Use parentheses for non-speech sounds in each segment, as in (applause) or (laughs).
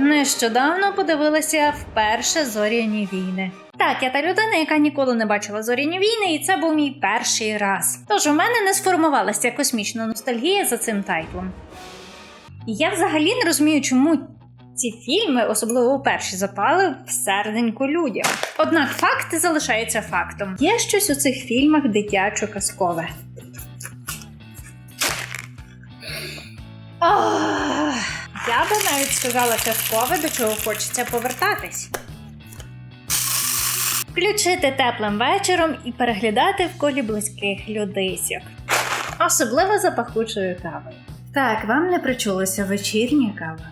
Нещодавно подивилася вперше зоряні війни. Так, я та людина, яка ніколи не бачила зоряні війни, і це був мій перший раз. Тож у мене не сформувалася космічна ностальгія за цим тайтлом. І я взагалі не розумію, чому ці фільми, особливо перші, запали в серденько людям. Однак факт залишається фактом. Є щось у цих фільмах дитячо-казкове. Ах, я би навіть сказала казкове, до чого хочеться повертатись. Включити теплим вечором і переглядати в колі близьких людисьок. Особливо за пахучою кавою. Так, вам не причулася вечірня кава.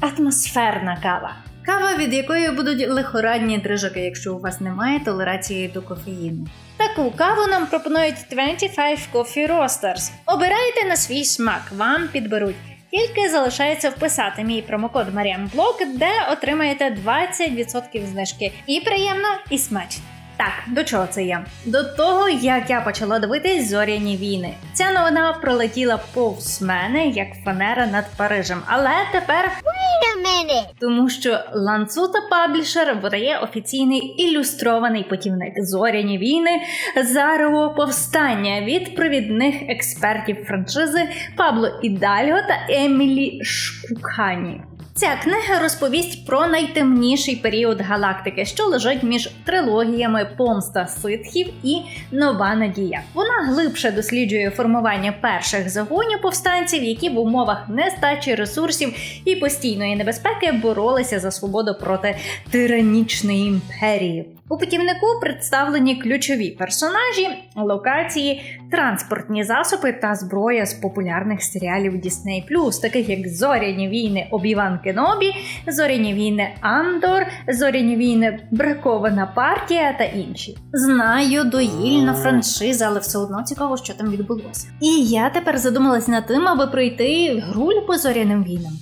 Атмосферна кава. Кава, від якої будуть лихорадні дрижаки, якщо у вас немає толерації до кофеїну. Таку каву нам пропонують 25 Coffee Roasters. Обирайте на свій смак, вам підберуть. Тільки залишається вписати мій промокод Маріамблок, де отримаєте 20% знижки. І приємно, і смачно. Так, до чого це я? До того, як я почала дивитись зоряні війни. Ця новина пролетіла повз мене як фанера над Парижем, але тепер Wait a minute. тому що Ланцута Паблішер видає офіційний ілюстрований путівник зоряні війни Зарево повстання від провідних експертів франшизи Пабло Ідальго та Емілі Шкукані. Ця книга розповість про найтемніший період галактики, що лежить між трилогіями Помста ситхів і Нова Надія. Вона глибше досліджує формування перших загонів повстанців, які в умовах нестачі ресурсів і постійної небезпеки боролися за свободу проти тиранічної імперії. У путівнику представлені ключові персонажі, локації, транспортні засоби та зброя з популярних серіалів Disney+, таких як Зоряні війни Обіван Кенобі, Зоряні війни Андор, Зоряні війни Бракована партія та інші. Знаю, доїльна франшиза, але все одно цікаво, що там відбулося. І я тепер задумалась над тим, аби пройти гру по зоряним війнам.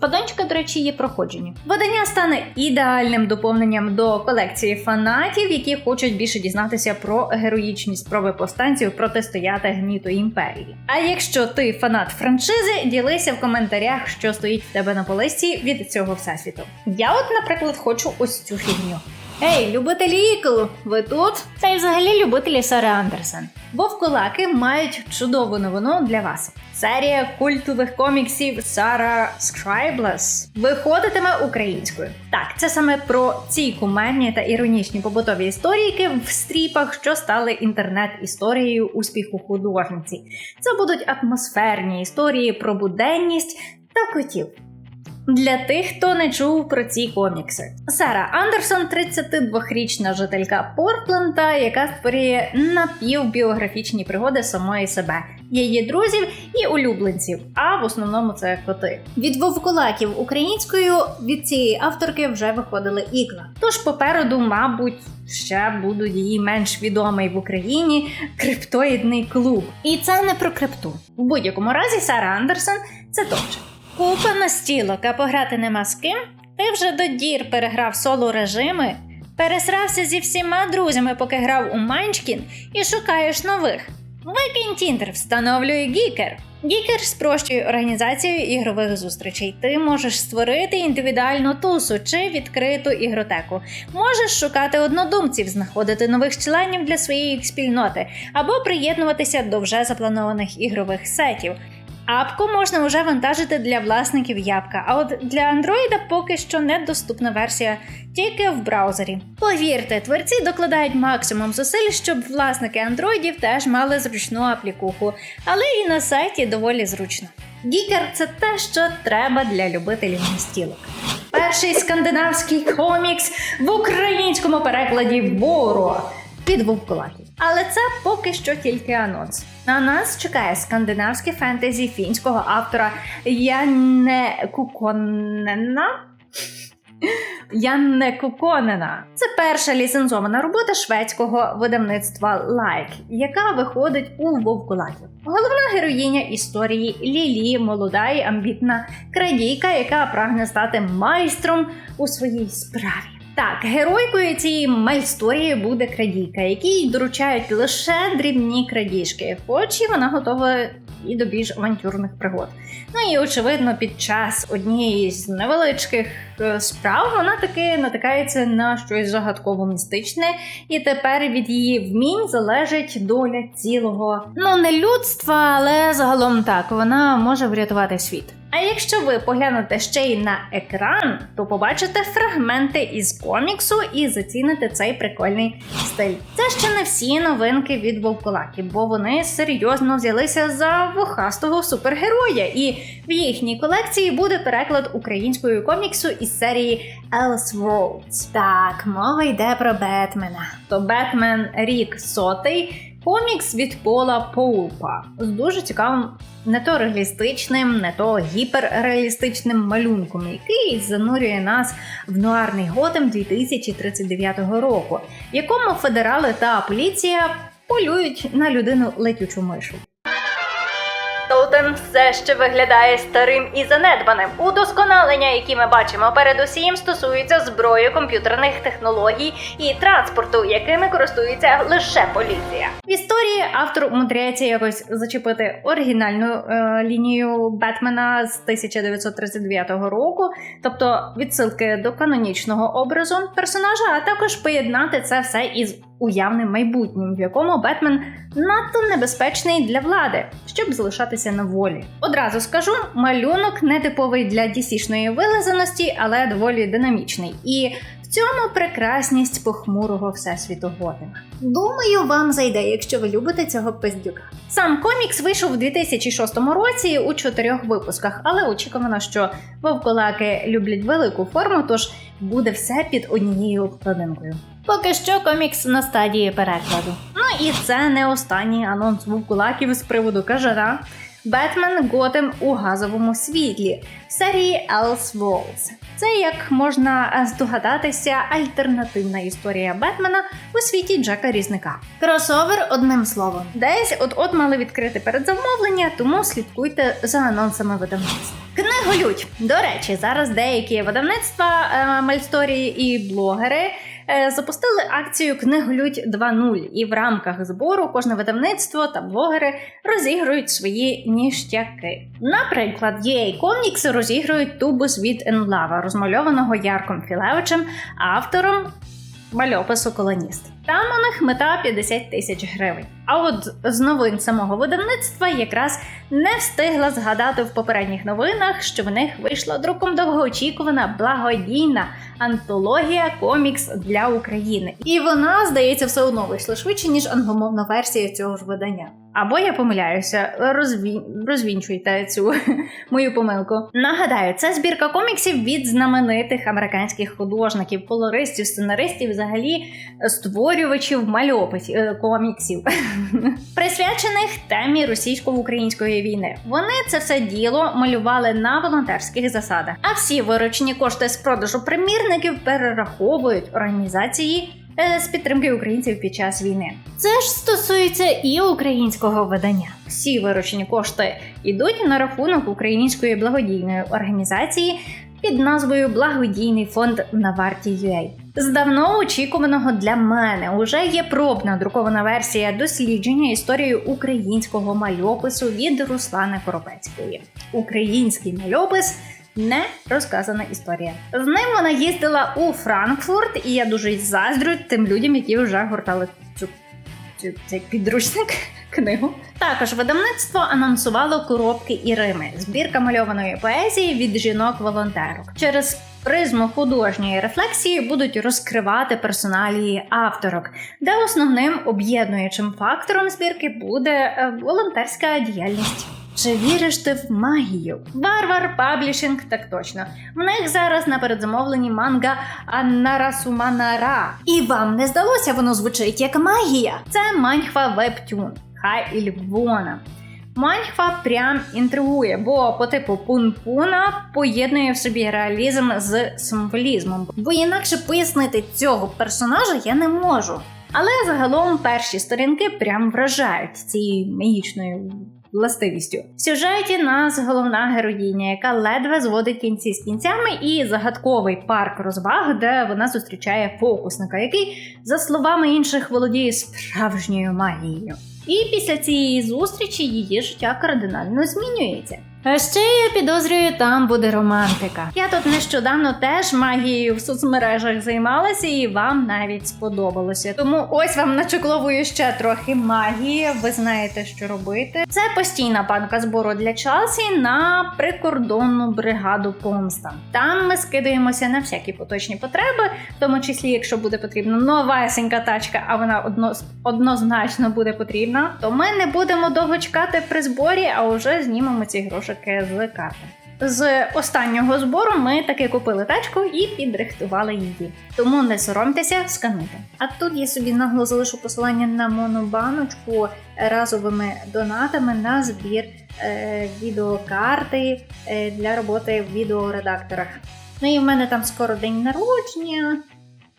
Падончика, до речі, є проходження. Видання стане ідеальним доповненням до колекції фанатів, які хочуть більше дізнатися про героїчні спроби повстанців протистояти гніту імперії. А якщо ти фанат франшизи, ділися в коментарях, що стоїть в тебе на полисті від цього всесвіту. Я, от, наприклад, хочу ось цю фігню. Ей, любителі ікл, ви тут? Та й взагалі любителі Сари Андерсен. Вовкулаки мають чудову новину для вас. Серія культових коміксів Сара Scribeless виходитиме українською. Так, це саме про ці кумедні та іронічні побутові історійки в стріпах, що стали інтернет-історією успіху художниці. Це будуть атмосферні історії про буденність та котів. Для тих, хто не чув про ці комікси, Сара Андерсон 32-річна жителька Портленда, яка створює напівбіографічні пригоди самої себе, її друзів і улюбленців. А в основному це коти. Від вовкулаків українською від цієї авторки вже виходили ікла. Тож попереду, мабуть, ще будуть її менш відомий в Україні криптоїдний клуб. І це не про крипту. В будь-якому разі Сара Андерсон це точно. Купа настілок, а пограти нема з ким? Ти вже до дір переграв соло режими, пересрався зі всіма друзями, поки грав у Манчкін, і шукаєш нових. Викинь Тіндер, встановлюй Гікер. Гікер спрощує організацію ігрових зустрічей. Ти можеш створити індивідуальну тусу чи відкриту ігротеку. Можеш шукати однодумців, знаходити нових членів для своєї спільноти або приєднуватися до вже запланованих ігрових сетів. Апку можна вже вантажити для власників Ябка, а от для Андроїда поки що недоступна версія тільки в браузері. Повірте, творці докладають максимум зусиль, щоб власники андроїдів теж мали зручну аплікуху, але і на сайті доволі зручно. Гікер це те, що треба для любителів настілок. Перший скандинавський комікс в українському перекладі Боро під вовкулаків. Але це поки що тільки анонс. На нас чекає скандинавське фентезі фінського автора Янне Куконена. Янне Куконена. Це перша ліцензована робота шведського видавництва Like, яка виходить у Вовкулаків. Головна героїня історії Лілі, молода і амбітна крадійка, яка прагне стати майстром у своїй справі. Так, геройкою цієї майсторії буде крадійка, якій доручають лише дрібні крадіжки, хоч і вона готова і до більш авантюрних пригод. Ну і очевидно, під час однієї з невеличких е, справ вона таки натикається на щось загадково містичне, і тепер від її вмінь залежить доля цілого. Ну не людства, але загалом так вона може врятувати світ. А якщо ви поглянете ще й на екран, то побачите фрагменти із коміксу і заціните цей прикольний стиль. Це ще не всі новинки від Вовкулаки, бо вони серйозно взялися за вухастого супергероя, і в їхній колекції буде переклад українською коміксу із серії Elseworlds. Так, мова йде про Бетмена. То Бетмен рік сотий. Комікс від Пола Поупа з дуже цікавим не то реалістичним, не то гіперреалістичним малюнком, який занурює нас в нуарний Готем 2039 року, в якому федерали та поліція полюють на людину летючу мишу. Тотем все ще виглядає старим і занедбаним. Удосконалення, які ми бачимо, передусім стосуються зброї, комп'ютерних технологій і транспорту, якими користується лише поліція. В історії автор умудряється якось зачепити оригінальну е, лінію Бетмена з 1939 року, тобто відсилки до канонічного образу персонажа, а також поєднати це все із уявним майбутнім, в якому Бетмен надто небезпечний для влади, щоб залишатися на волі. Одразу скажу, малюнок не типовий для DC-шної вилизаності, але доволі динамічний. І в цьому прекрасність похмурого всесвіту Готема. Думаю, вам зайде, якщо ви любите цього пиздюка. Сам комікс вийшов у 2006 році у чотирьох випусках, але очікувано, що вовкулаки люблять велику форму, тож буде все під однією обкладинкою. Поки що комікс на стадії перекладу. Ну і це не останній анонс вовкулаків з приводу кажана. Бетмен Готем у газовому світлі в серії Elseworlds. Це, як можна здогадатися, альтернативна історія Бетмена у світі Джека Різника. Кросовер одним словом. Десь от-от мали відкрити передзамовлення, тому слідкуйте за анонсами видавництва. Книголють. До речі, зараз деякі видавництва е, Мальсторії і блогери запустили акцію Книголють 2.0, і в рамках збору кожне видавництво та блогери розігрують свої ніштяки. Наприклад, EA Comics розігрують тубус від Енлава, розмальованого Ярком Філевичем, автором мальопису Колоніст. Там у них мета 50 тисяч гривень. А от з новин самого видавництва якраз не встигла згадати в попередніх новинах, що в них вийшла друком довгоочікувана благодійна антологія комікс для України. І вона, здається, все одно вийшла швидше, ніж англомовна версія цього ж видання. Або я помиляюся, розві... розвінчуйте цю (laughs) мою помилку. Нагадаю, це збірка коміксів від знаменитих американських художників, колористів, сценаристів, взагалі створювачів мальописів е, коміксів, (laughs) присвячених темі російсько-української війни. Вони це все діло малювали на волонтерських засадах, а всі виручені кошти з продажу примірників перераховують організації. Е, З підтримки українців під час війни це ж стосується і українського видання. Всі виручені кошти йдуть на рахунок української благодійної організації під назвою Благодійний фонд на варті UA. З давно очікуваного для мене уже є пробна друкована версія дослідження історії українського мальопису від Руслани Коробецької. Український мальопис. Не розказана історія. З ним вона їздила у Франкфурт, і я дуже заздрю тим людям, які вже гортали цю, цю цей підручник (laughs) книгу. Також видавництво анонсувало коробки і Рими, збірка мальованої поезії від жінок-волонтерок. Через призму художньої рефлексії будуть розкривати персоналії авторок, де основним об'єднуючим фактором збірки буде е, волонтерська діяльність. Чи віриш ти в магію? Варвар Паблішинг, так точно. В них зараз на передзамовленні манга Аннарасуманара. І вам не здалося, воно звучить як магія. Це маньхва вебтюн. Хай і Львона. Маньхва прям інтригує, бо по типу пун-пуна поєднує в собі реалізм з символізмом. Бо інакше пояснити цього персонажа я не можу. Але загалом перші сторінки прям вражають цією магічною властивістю. В сюжеті нас головна героїня, яка ледве зводить кінці з кінцями, і загадковий парк розваг, де вона зустрічає фокусника, який, за словами інших, володіє справжньою магією. І після цієї зустрічі її життя кардинально змінюється. А ще я підозрюю, там буде романтика. Я тут нещодавно теж магією в соцмережах займалася, і вам навіть сподобалося. Тому ось вам начекловую ще трохи магії. Ви знаєте, що робити. Це постійна банка збору для Челсі на прикордонну бригаду помста. Там ми скидаємося на всякі поточні потреби, в тому числі, якщо буде потрібна новесенька тачка, а вона одно, однозначно буде потрібна, то ми не будемо довго чекати при зборі, а вже знімемо ці грошики з карти. З останнього збору ми таки купили тачку і підрихтували її. Тому не соромтеся, скануйте. А тут я собі нагло залишу посилання на монобаночку разовими донатами на збір е, відеокарти е, для роботи в відеоредакторах. Ну і в мене там скоро день народження.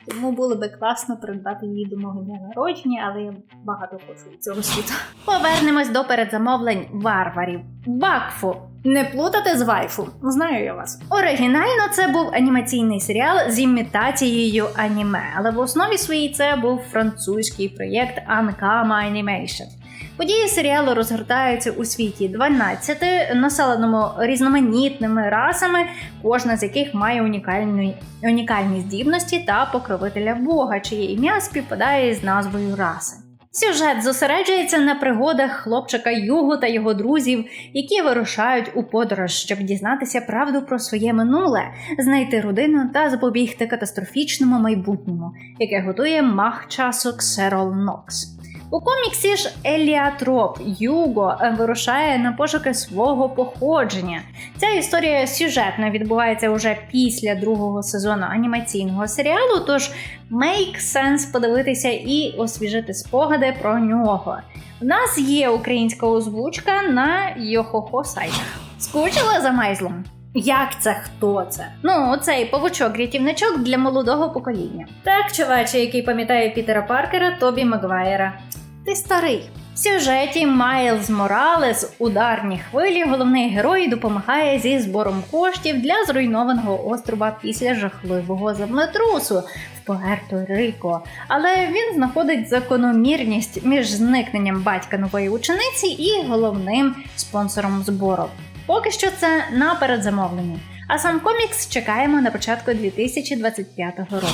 Тому було би класно придбати її до мого дня народження, але я багато хочу від цього світу. Повернемось до передзамовлень варварів. Бакфу. Не плутати з вайфу. Знаю я вас. Оригінально це був анімаційний серіал з імітацією аніме, але в основі своїй це був французький проєкт Ankama Animation. Події серіалу розгортаються у світі 12, населеному різноманітними расами, кожна з яких має унікальні, унікальні здібності та покровителя Бога, чиє ім'я співпадає з назвою раси. Сюжет зосереджується на пригодах хлопчика Югу та його друзів, які вирушають у подорож, щоб дізнатися правду про своє минуле, знайти родину та запобігти катастрофічному майбутньому, яке готує мах часу Ксерол Нокс. У коміксі ж Еліатроп Юго вирушає на пошуки свого походження. Ця історія сюжетно відбувається уже після другого сезону анімаційного серіалу, тож make sense подивитися і освіжити спогади про нього. У нас є українська озвучка на Йохохо сайтах. Скучили за Майзлом? Як це хто це? Ну, цей павучок-рятівничок для молодого покоління. Так, чуваче, який пам'ятає Пітера Паркера, Тобі Магвайера. Ти старий. В сюжеті Майлз Моралес, ударні хвилі, головний герой допомагає зі збором коштів для зруйнованого острова після жахливого землетрусу в Пуерто-Рико. Але він знаходить закономірність між зникненням батька нової учениці і головним спонсором збору. Поки що це на передзамовленні. А сам комікс чекаємо на початку 2025 року.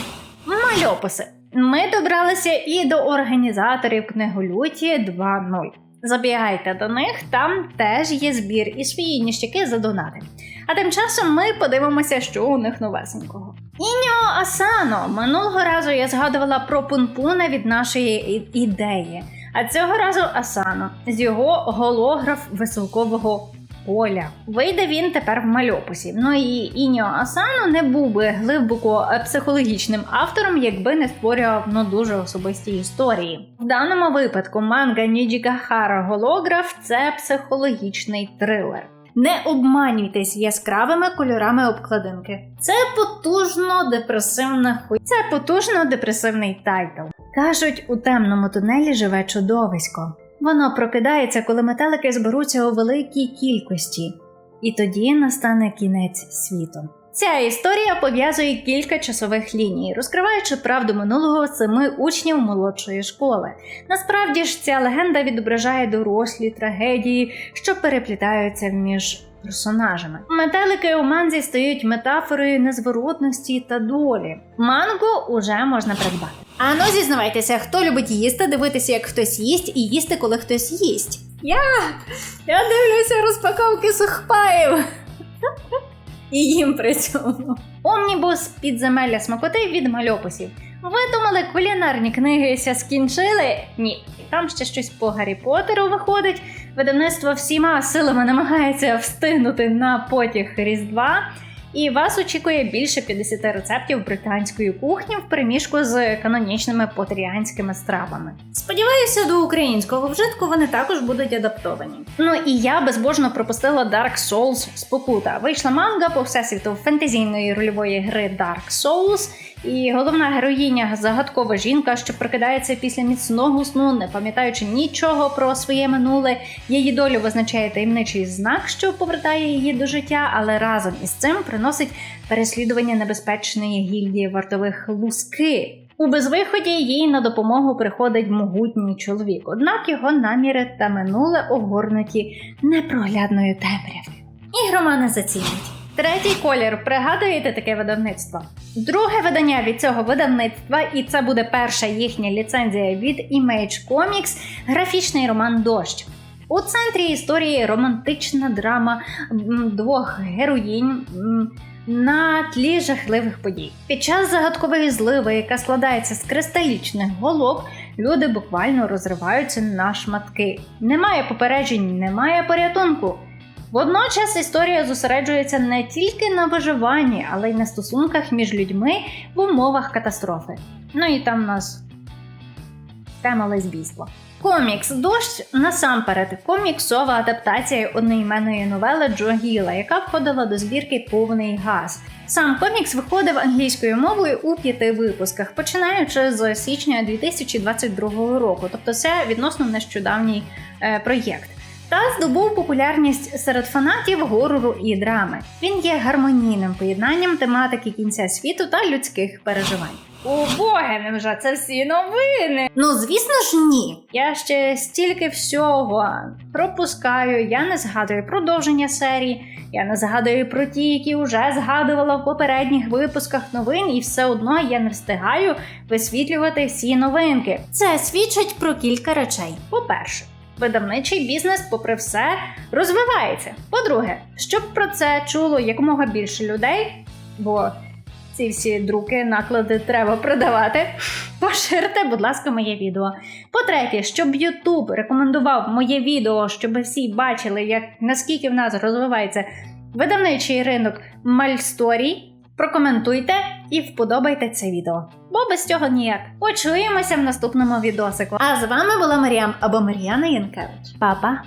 Мальописи. Ми добралися і до організаторів книголюті 2.0. Забігайте до них, там теж є збір і свої ніщаки за донати. А тим часом ми подивимося, що у них новесенького. Іньо Асано. Минулого разу я згадувала про пунпуна від нашої ідеї. А цього разу Асано з його голограф веселкового поля. Вийде він тепер в мальописі. Ну і Іньо Асано не був би глибоко психологічним автором, якби не створював ну дуже особисті історії. В даному випадку манга Ніджігахара Голограф це психологічний трилер. Не обманюйтесь яскравими кольорами обкладинки. Це потужно депресивна хуй. Це потужно депресивний тайтл. Кажуть, у темному тунелі живе чудовисько. Воно прокидається, коли метелики зберуться у великій кількості, і тоді настане кінець світу. Ця історія пов'язує кілька часових ліній, розкриваючи правду минулого семи учнів молодшої школи. Насправді ж ця легенда відображає дорослі трагедії, що переплітаються між персонажами. Метелики у манзі стають метафорою незворотності та долі. Мангу уже можна придбати. А ну зізнавайтеся, хто любить їсти, дивитися, як хтось їсть, і їсти, коли хтось їсть. Я, я дивлюся розпаковки сухпаїв. І їм при цьому. Омнібус підземелля смакоти від мальописів. Ви думали, кулінарні книги скінчили? Ні. Там ще щось по Гаррі Поттеру виходить. Видавництво всіма силами намагається встигнути на потяг Різдва. І вас очікує більше 50 рецептів британської кухні в переміжку з канонічними потріанськими стравами. Сподіваюся, до українського вжитку вони також будуть адаптовані. Ну і я безбожно пропустила Dark Souls спокута. Вийшла манга по всесвіту фентезійної рольової гри Dark Souls. І головна героїня загадкова жінка, що прокидається після міцного сну, не пам'ятаючи нічого про своє минуле. Її долю визначає таємничий знак, що повертає її до життя, але разом із цим приносить переслідування небезпечної гільдії вартових луски. У безвиході їй на допомогу приходить могутній чоловік, однак його наміри та минуле огорнуті непроглядною темрявою. і романи зацінять. Третій колір. Пригадуєте таке видавництво? Друге видання від цього видавництва, і це буде перша їхня ліцензія від Image Comics, графічний роман Дощ. У центрі історії романтична драма двох героїнь на тлі жахливих подій. Під час загадкової зливи, яка складається з кристалічних голок, люди буквально розриваються на шматки. Немає попереджень, немає порятунку. Водночас історія зосереджується не тільки на виживанні, але й на стосунках між людьми в умовах катастрофи. Ну і там у нас тема лесбійства. Комікс Дощ насамперед коміксова адаптація одноіменної новели Джо Гіла, яка входила до збірки Повний газ. Сам комікс виходив англійською мовою у п'яти випусках, починаючи з січня 2022 року, тобто це відносно нещодавній е, проєкт. Та здобув популярність серед фанатів горору і драми. Він є гармонійним поєднанням тематики кінця світу та людських переживань. О боги, невже це всі новини? Ну, звісно ж, ні. Я ще стільки всього пропускаю. Я не згадую продовження серії, я не згадую про ті, які вже згадувала в попередніх випусках новин, і все одно я не встигаю висвітлювати всі новинки. Це свідчить про кілька речей. По-перше, видавничий бізнес, попри все, розвивається. По-друге, щоб про це чуло якомога більше людей, бо ці всі друки, наклади треба продавати. (laughs) Поширте, будь ласка, моє відео. По-третє, щоб YouTube рекомендував моє відео, щоб всі бачили, як наскільки в нас розвивається видавничий ринок Мальсторій. Прокоментуйте і вподобайте це відео. Бо без цього ніяк. Почуємося в наступному відосику. А з вами була Маріам або Мар'яна Янкевич. Па-па!